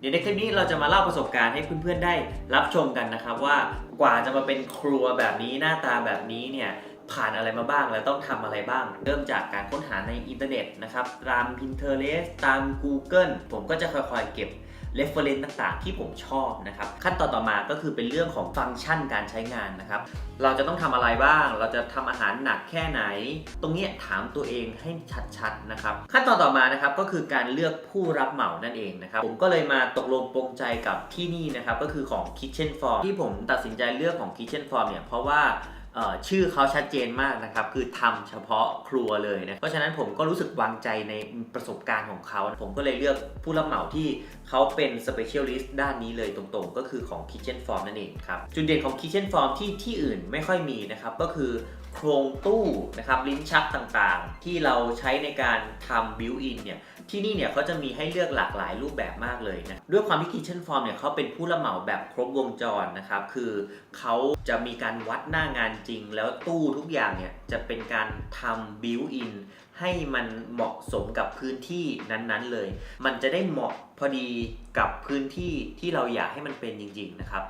เดี๋ยวในคลิปนี้เราจะมาเล่าประสบการณ์ให้เพื่อนๆได้รับชมกันนะครับว่ากว่าจะมาเป็นครัวแบบนี้หน้าตาแบบนี้เนี่ยผ่านอะไรมาบ้างและต้องทำอะไรบ้าง เริ่มจากการค้นหาในอินเทอร์เน็ตนะครับตาม Pinterest ตาม Google ผมก็จะค่อยๆเก็บ reference ต่างๆ ที่ผมชอบนะครับ ขั้นตอนต่อมาก็คือเป็นเรื่องของฟังก์ชันการใช้งานนะครับ เราจะต้องทำอะไรบ้าง เราจะทำอาหารหนักแค่ไหน ตรงนี้ถามตัวเองให้ชัดๆนะครับ ขั้นตอนต่อมานะครับก็คือการเลือกผู้รับเหมานั่นเองนะครับผมก็เลยมาตกลงปรงใจกับที่นี่นะครับก็คือของ Kitchen Form ที่ผมตัดสินใจเลือกของ Kitchen Form เนี่ยเพราะว่า ชื่อเขาชัดเจนมากนะครับ คือทำเฉพาะครัวเลยนะ เพราะฉะนั้นผมก็รู้สึกวางใจในประสบการณ์ของเขา ผมก็เลยเลือกผู้รับเหมาที่เขาเป็น specialist ด้านนี้เลยตรงๆ ก็คือของ Kitchen Form นั่นเองครับ จุดเด่นของ Kitchen Form ที่ที่อื่นไม่ค่อยมีนะครับ ก็คือโครงตู้นะครับลิ้นชักต่างๆ ที่เราใช้ในการทำ built in เนี่ย ที่นี่เนี่ยเขาจะมีให้เลือกหลากหลายรูปแบบมากเลยนะ ด้วยความที่ Kitchen Form เนี่ยเขาเป็นผู้รับเหมาแบบครบวงจรนะครับ คือเขาจะมีการวัดหน้างานจริง แล้วตู้ทุกอย่างเนี่ยจะเป็นการทำ built in ให้มันเหมาะสมกับพื้นที่นั้นๆเลย มันจะได้เหมาะพอดีกับพื้นที่ที่เราอยากให้มันเป็นจริง ๆ นะครับ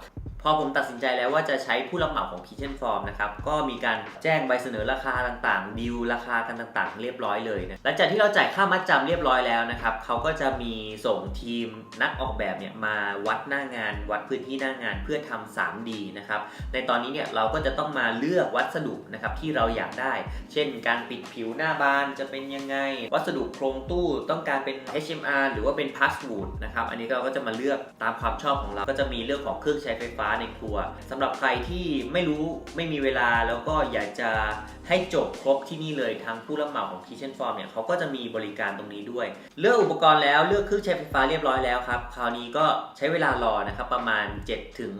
พอผมตัดสินใจแล้วว่าจะใช้ผู้รับเหมาของ Kitchen Form นะครับ ก็มีการแจ้งใบเสนอราคาต่างๆ ดีลราคากันต่างๆ เรียบร้อยเลยนะ หลังจากที่เราจ่ายค่ามัดจำเรียบร้อยแล้วนะครับ เขาก็จะมีส่งทีมนักออกแบบเนี่ยมาวัดหน้างาน วัดพื้นที่หน้างานเพื่อทำ 3D นะครับ ในตอนนี้เนี่ยเราก็จะต้องมาเลือกวัสดุนะครับที่เราอยากได้ เช่น การปิดผิวหน้าบานจะเป็นยังไง วัสดุโครงตู้ต้องการเป็น HMR หรือว่าเป็น Passwood นะครับ อันนี้เราก็จะมาเลือกตามความชอบของเรา ก็จะมีเรื่องของเครื่องใช้ไฟฟ้าในครัวสำหรับใครที่ไม่รู้ไม่มีเวลาแล้วก็อยากจะให้จบครบที่นี่เลยทางผู้รับเหมาของ Kitchen Form เนี่ยเขาก็จะมีบริการตรงนี้ด้วย เลือกอุปกรณ์แล้วเลือกเครื่องใช้ไฟฟ้าเรียบร้อยแล้วครับ คราวนี้ก็ใช้เวลารอนะครับประมาณ 7 ถึง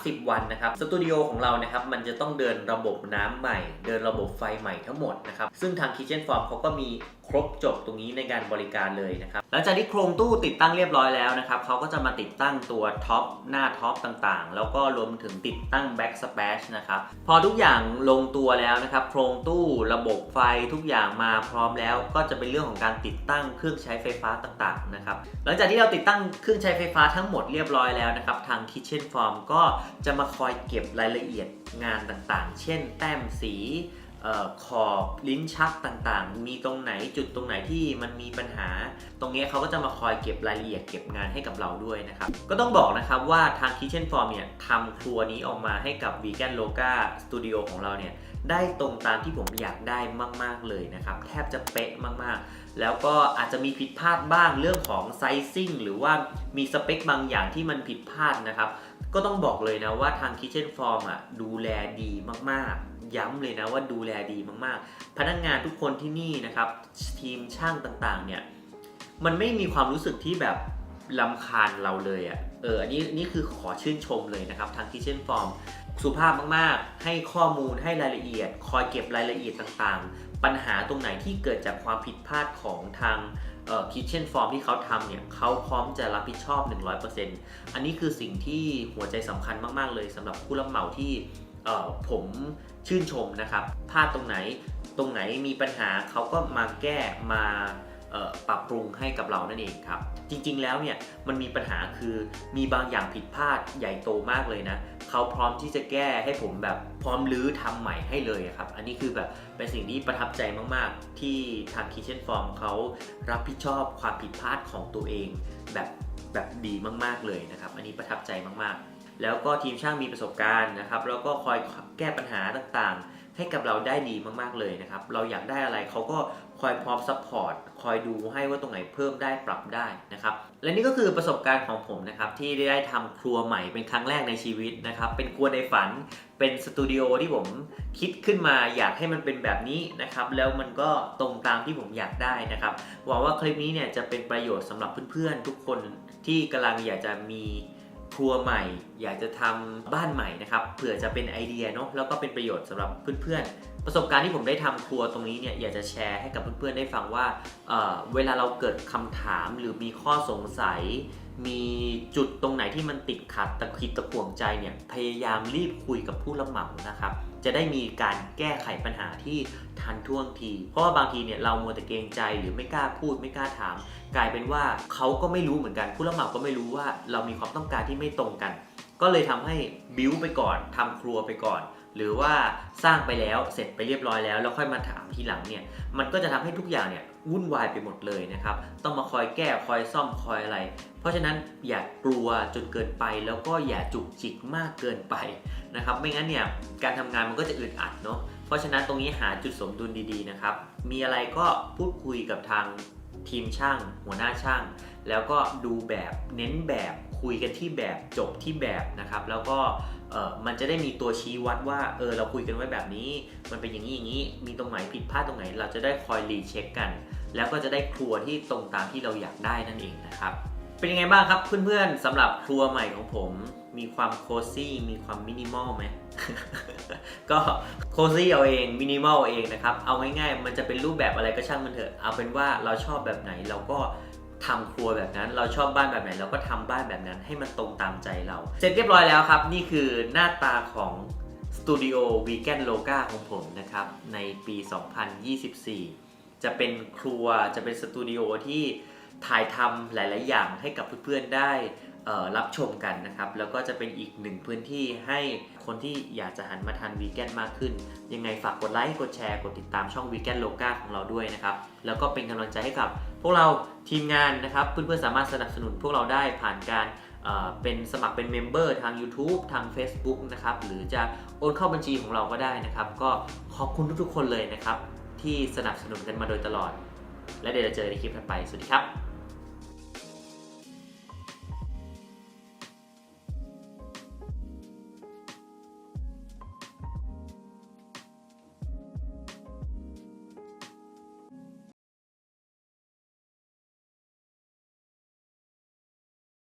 30 วันนะครับสตูดิโอของเรานะครับมันจะต้องเดินระบบน้ำใหม่ เดินระบบไฟใหม่ทั้งหมดนะครับซึ่งทาง Kitchen Form เขาก็มีครบจบตรงนี้ในการบริการเลยนะครับหลังจากที่โครงตู้ติดตั้งเรียบร้อยแล้วนะครับเขาก็จะมาติดตั้งตัวท็อปหน้าท็อปต่างๆ แล้วก็รวมถึงติดตั้งแบ็กสเปชนะครับพอทุกอย่างลงตัวแล้วนะครับโครงตู้ระบบไฟทุกอย่างมาพร้อมแล้ว ก็จะเป็นเรื่องของการติดตั้งเครื่องใช้ไฟฟ้าต่างๆนะครับหลังจากที่เราติดตั้งเครื่องใช้ไฟฟ้าทั้งหมดเรียบร้อยแล้วนะครับทาง Kitchen Form ก็จะมาคอยเก็บรายละเอียดงานต่างๆ เช่น แต้มสีออขอบลิ้นชักต่างๆ มีตรงไหนจุดตรงไหนที่มันมีปัญหา ตรงนี้เขาก็จะมาคอยเก็บรายละเอียดเก็บงานให้กับเราด้วยนะครับ ก็ต้องบอกนะครับว่าทาง Kitchen Form เนี่ยทำครัวนี้ออกมาให้กับ Vegan Loga Studio ของเราเนี่ยได้ตรงตามที่ผมอยากได้มาก ๆเลยนะครับ แทบจะเป๊ะมากๆ แล้วก็อาจจะมีผิดพลาดบ้างเรื่องของไซซิ่งหรือว่ามีสเปคบางอย่างที่มันผิดพลาดนะครับ ก็ต้องบอกเลยนะว่าทาง Kitchen Form อะดูแลดีมากๆ ย้ำเลยนะว่าดูแลดีมากๆ พนักงานทุกคนที่นี่นะครับทีมช่างต่างๆเนี่ยมันไม่มีความรู้สึกที่แบบลำคาญเราเลยอะ่ะ เออ อันนี้นี่คือขอชื่นชมเลยนะครับทาง Kitchen Form สุภาพมากๆ ให้ข้อมูลให้รายละเอียด คอยเก็บรายละเอียดต่างๆ ปัญหาตรงไหนที่เกิดจากความผิดพลาดของทาง คิทเช่นฟอร์มที่เขาทำเนี่ยเขาพร้อมจะรับผิดชอบ 100%อันนี้คือสิ่งที่หัวใจสำคัญมากๆเลยสำหรับผู้รับเหมาที่ผมชื่นชมนะครับพลาดตรงไหนตรงไหนมีปัญหาเขาก็มาแก้มา ปรับปรุงให้กับเรานั่นเองครับ จริงๆแล้วเนี่ยมันมีปัญหาคือมีบางอย่างผิดพลาดใหญ่โตมากเลยนะเขาพร้อมที่จะแก้ให้ผมแบบพร้อมรื้อทำใหม่ให้เลยครับ อันนี้คือแบบเป็นสิ่งที่ประทับใจมากๆ ที่ทาง Kitchen Form เขารับผิดชอบความผิดพลาดของตัวเองแบบแบบดีมากๆเลยนะครับ อันนี้ประทับใจมากๆ แล้วก็ทีมช่างมีประสบการณ์นะครับ แล้วก็คอยแก้ปัญหาต่างๆ ให้กับเราได้ดีมากๆเลยนะครับ เราอยากได้อะไรเขาก็คอยพร้อมซัพพอร์ตคอยดูให้ว่าตรงไหนเพิ่มได้ปรับได้นะครับ และนี่ก็คือประสบการณ์ของผมนะครับ ที่ได้ทำครัวใหม่เป็นครั้งแรกในชีวิตนะครับ เป็นครัวในฝันเป็นสตูดิโอที่ผมคิดขึ้นมาอยากให้มันเป็นแบบนี้นะครับ แล้วมันก็ตรงตามที่ผมอยากได้นะครับหวังว่าคลิปนี้เนี่ยจะเป็นประโยชน์สำหรับเพื่อนๆทุกคนที่กำลังอยากจะมี ครัวใหม่ อยากจะทำบ้านใหม่นะครับเผื่อจะเป็นไอเดียเนาะแล้วก็เป็นประโยชน์สำหรับเพื่อนๆ ประสบการณ์ที่ผมได้ทำครัวตรงนี้เนี่ยอยากจะแชร์ให้กับเพื่อนๆได้ฟังว่าเเวลาเราเกิดคำถามหรือมีข้อสงสัย มีจุดตรงไหนที่มันติดขัดตะขิดตะขวงใจเนี่ยพยายามรีบคุยกับผู้รับเหมานะครับ จะได้มีการแก้ไขปัญหาที่ทันท่วงที เพราะว่าบางทีเนี่ยเรามัวแต่เกรงใจหรือไม่กล้าพูดไม่กล้าถาม กลายเป็นว่าเขาก็ไม่รู้เหมือนกัน ผู้รับเหมาก็ไม่รู้ว่าเรามีความต้องการที่ไม่ตรงกัน ก็เลยทำให้บิ้วไปก่อนทำครัวไปก่อนหรือว่าสร้างไปแล้วเสร็จไปเรียบร้อยแล้ว แล้วค่อยมาถามทีหลังเนี่ยมันก็จะทำให้ทุกอย่างเนี่ยวุ่นวายไปหมดเลยนะครับ ต้องมาคอยแก้คอยซ่อมคอยอะไรเพราะฉะนั้นอย่ากลัวจนเกินไปแล้วก็อย่าจุกจิกมากเกินไปนะครับ ไม่งั้นเนี่ยการทำงานมันก็จะอึดอัดเนาะเพราะฉะนั้นตรงนี้หาจุดสมดุลดีๆนะครับ มีอะไรก็พูดคุยกับทางทีมช่าง หัวหน้าช่าง แล้วก็ดูแบบเน้นแบบคุยกันที่แบบจบที่แบบนะครับ แล้วก็มันจะได้มีตัวชี้วัดว่าเออเราคุยกันไว้แบบนี้ มันเป็นอย่างนี้อย่างนี้ มีตรงไหนผิดพลาดตรงไหน เราจะได้คอยรีเช็คกัน แล้วก็จะได้ครัวที่ตรงตามที่เราอยากได้นั่นเองนะครับ เป็นยังไงบ้างครับเพื่อนๆสำหรับครัวใหม่ของผมมีความโคซี่มีความมินิมอลไหม ก็โคซี่เอาเองมินิมอลเองนะครับ เอาง่ายๆ มันจะเป็นรูปแบบอะไรก็ช่างมันเถอะ เอาเป็นว่าเราชอบแบบไหนเราก็ทำครัวแบบนั้น เราชอบบ้านแบบไหน เราก็ทำบ้านแบบนั้นให้มันตรงตามใจเรา เสร็จเรียบร้อยแล้วครับ นี่คือหน้าตาของสตูดิโอวีแกนโลกาของผมนะครับ ในปี 2024 จะเป็นครัวจะเป็นสตูดิโอที่ ถ่ายทำหลาย ๆ อย่างให้กับเพื่อน ๆ ได้รับชมกันนะครับ แล้วก็จะเป็นอีกหนึ่งพื้นที่ให้คนที่อยากจะหันมาทานวีแกนมากขึ้น ยังไงฝากกดไลค์ กดแชร์ กดติดตามช่องวีแกนโลกาของเราด้วยนะครับ แล้วก็เป็นกำลังใจให้กับ พวกเราทีมงานนะครับ เพื่อน ๆ สามารถสนับสนุนพวกเราได้ผ่านการเเป็นสมัครเป็นเมมเบอร์ทาง YouTube ทาง Facebook นะครับ หรือจะโอนเข้าบัญชีของเราก็ได้นะครับ ก็ขอบคุณทุกๆ คนเลยนะครับ ที่สนับสนุนกันมาโดยตลอด และเดี๋ยวเราเจอในคลิปถัดไป สวัสดีครับ